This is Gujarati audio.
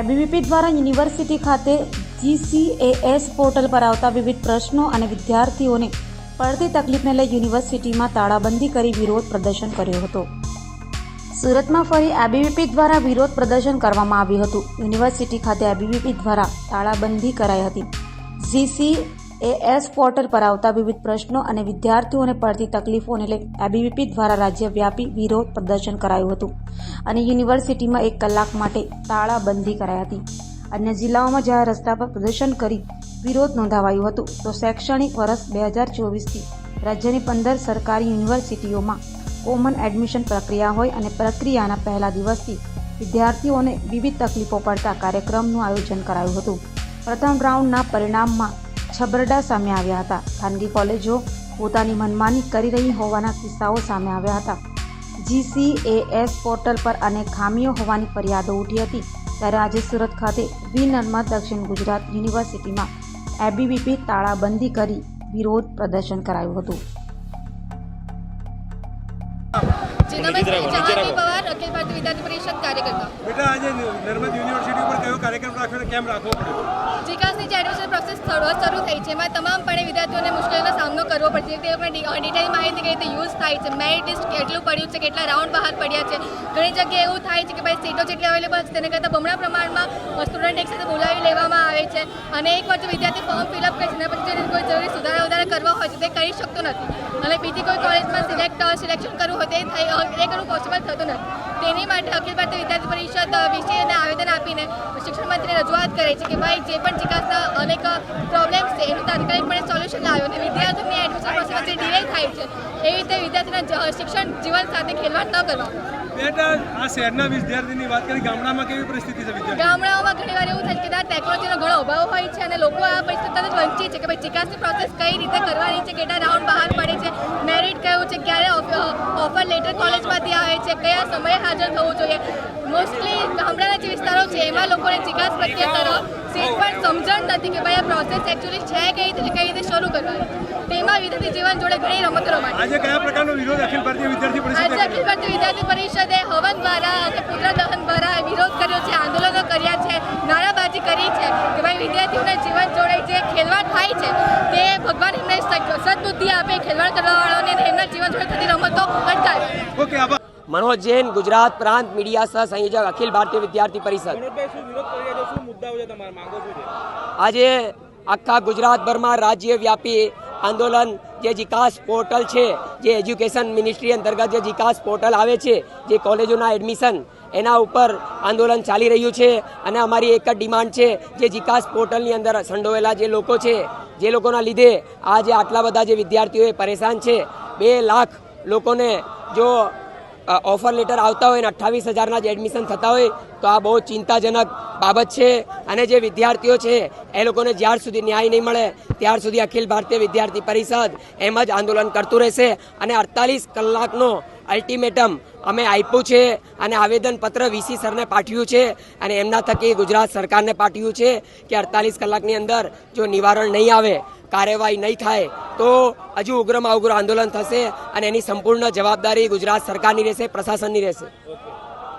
એબીવીપી દ્વારા યુનિવર્સિટી ખાતે જીસીએએસ પોર્ટલ પર આવતા વિવિધ પ્રશ્નો અને વિદ્યાર્થીઓને પડતી તકલીફને લઈ યુનિવર્સિટીમાં તાળાબંધી કરી વિરોધ પ્રદર્શન કર્યો હતો. સુરતમાં ફરી એબીવીપી દ્વારા વિરોધ પ્રદર્શન કરવામાં આવ્યું હતું. યુનિવર્સિટી ખાતે એબીવીપી દ્વારા તાળાબંધી કરાઈ હતી. જીસીએએસ પોર્ટલ પર આવતા વિવિધ પ્રશ્નો અને વિદ્યાર્થીઓને પડતી તકલીફોને લઈ એબીવીપી દ્વારા રાજ્યવ્યાપી વિરોધ પ્રદર્શન કરાયું હતું અને યુનિવર્સિટીમાં એક કલાક માટે તાળાબંધી કરાઈ હતી. અન્ય જિલ્લાઓમાં જ્યાં રસ્તા પર પ્રદર્શન કરી વિરોધ નોંધાવાયું હતું, તો શૈક્ષણિક વર્ષ બે હજાર ચોવીસથી રાજ્યની પંદર સરકારી યુનિવર્સિટીઓમાં કોમન એડમિશન પ્રક્રિયા હોય અને પ્રક્રિયાના પહેલા દિવસથી વિદ્યાર્થીઓને વિવિધ તકલીફો પડતા કાર્યક્રમનું આયોજન કરાયું હતું. પ્રથમ રાઉન્ડના પરિણામમાં છબરડા સામે આવ્યા હતા. ખાનગી કોલેજો પોતાની મનમાની કરી રહી હોવાના કિસ્સાઓ સામે આવ્યા હતા. જીસીએએસ પોર્ટલ પર અનેક ખામીઓ હોવાની ફરિયાદો ઉઠી હતી. ત્યારે આજે સુરત ખાતે વિનરમાં દક્ષિણ ગુજરાત યુનિવર્સિટીમાં એબીવીપી તાળાબંધી કરી વિરોધ પ્રદર્શન કરાયું હતું. નમસ્તે. જહાંગીર પવાર અખિલ ભારતીય વિદ્યાર્થી પરિષદ કાર્યકર્તા. બેટા આજે નર્મદ યુનિવર્સિટી કાર્યક્રમ રાખ્યો કેમ રાખવો જીકાસની જે એડમિશન પ્રોસેસ શરૂ થઈ છે. એમાં તમામ પણ વિદ્યાર્થીઓને મુશ્કેલીનો સામનો કરવો પડશે. તે લોકોને ડિટેલ માહિતી કઈ રીતે યુઝ થાય છે મેરિટ લિસ્ટ કેટલું પડ્યું છે, કેટલા રાઉન્ડ બહાર પડ્યા છે. ઘણી જગ્યાએ એવું થાય છે કે ભાઈ સીટો જેટલી અવેલેબલ છે, તેને કરતાં બમણા પ્રમાણમાં સ્ટુડન્ટ એક સાથે બોલાવી લેવામાં આવે છે. અને એક વાર જો વિદ્યાર્થી ફોર્મ ફિલઅપ કરે છે એના પછી કોઈ જરૂરી સુધારા વધારા કરવા હોય છે, તે કરી શકતો નથી. અને બીજી કોઈ કોલેજમાં સિલેક્ટ સિલેક્શન કરવું હોય તે થઈ એ કરવું પોસિબલ થતું નથી. તેની માટે અખિલ ભારતીય વિદ્યાર્થી પરિષદ વિષયને આવેદન આપીને શિક્ષણ મંત્રીને રજૂઆત કરે છે કે ભાઈ જે પણ ચિકાસના અનેક પ્રોબ્લેમ્સ છે એનું તાત્કાલિકપણે સોલ્યુશન લાવ્યો અને વિદ્યાર્થીઓની એડમિશન પ્રોસેસ જે ડિલે થાય છે એવી રીતે વિદ્યાર્થીના શિક્ષણ જીવન સાથે ખેલવાડ ન કરવા. બેટા આ શહેરના વિદ્યાર્થીની વાત કરી ગામડામાં કેવી પરિસ્થિતિ છે વિદ્યાર્થી ગામડાઓમાં ઘણી વાર એવું થાય છે કે ત્યાં ટેકનોલોજીનો ઘણો અભાવ હોય છે અને લોકો આ પરિસ્થિતિથી વંચિત છે કે ભાઈ ચિકાસની પ્રોસેસ કઈ રીતે કરવાની છે કેટલા રાઉન્ડ બહાર પડે છે મેરિટ કયું છે ક્યારે છે કયા સમયે હાજર થવું જોઈએ. મોસ્ટલી ગામડાના જે વિસ્તારો છે એમાં લોકોને ચિકાસ પ્રત્યે તરફ સીટ પણ સમજણ નથી કે ભાઈ આ પ્રોસેસ એકચ્યુઅલી છે કઈ રીતે કઈ રીતે શરૂ કરવાની તેમાં વિદ્યાર્થી જીવન જોડે ઘણી રમતો રમાય. આજે કયા પ્રકારનો વિરોધ અખિલ ભારતીય વિદ્યાર્થી પરિષદ આજે અખિલ ભારતીય વિદ્યાર્થી પરિષદે હવન દ્વારા અને પુત્ર દહન દ્વારા વિરોધ કર્યો છે આંદોલનો કર્યા છે નારાબાજી કરી છે કે ભાઈ વિદ્યાર્થીઓને જીવન જોડે જે ખેલવાડ થાય છે તે ભગવાન એમને સદ- સદબુદ્ધિ આપે ખેલવાડ કરવાવાળાઓને એમના જીવન જોડે થતી રમતો અટકાવે. ઓકે મનોજ જૈન ગુજરાત પ્રાંત મીડિયા સહ સંયોજક અખિલ ભારતીય વિદ્યાર્થી પરિષદ. આજે આખા ગુજરાતભરમાં રાજ્યવ્યાપી આંદોલન જે જીકાસ પોર્ટલ છે જે એજ્યુકેશન મિનિસ્ટ્રી અંતર્ગત જે જીકાસ પોર્ટલ આવે છે જે કોલેજોના એડમિશન એના ઉપર આંદોલન ચાલી રહ્યું છે. અને અમારી એક જ ડિમાન્ડ છે જે જીકાસ પોર્ટલની અંદર સંડોવેલા જે લોકો છે જે લોકોના લીધે આજે આટલા બધા જે વિદ્યાર્થીઓ પરેશાન છે. બે લાખ લોકોને જો ઓફર લેટર આવતા હોય અને અઠ્ઠાવીસ હજારના જ એડમિશન થતા હોય, તો આ બહુ ચિંતાજનક બાબત છે. અને જે વિદ્યાર્થીઓ છે, એ લોકોને જ્યાર સુધી ન્યાય નહીં મળે, ત્યાર સુધી અખિલ ભારતીય વિદ્યાર્થી પરિષદ એમ જ આંદોલન કરતું રહેશે. અને અડતાલીસ કલાકનો અલ્ટિમેટમ અમે આપ્યું છે અને આવેદનપત્ર વીસી સરને પાઠવ્યું છે અને એમના થકી ગુજરાત સરકારને પાઠવ્યું છે કે અડતાલીસ કલાકની અંદર જો નિવારણ નહીં આવે કાર્યવાહી નહીં થાય, તો હજુ ઉગ્રમાં ઉગ્ર આંદોલન થશે અને એની સંપૂર્ણ જવાબદારી ગુજરાત સરકારની રહેશે, પ્રશાસનની રહેશે.